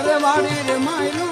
અરે વાણી રે માયલો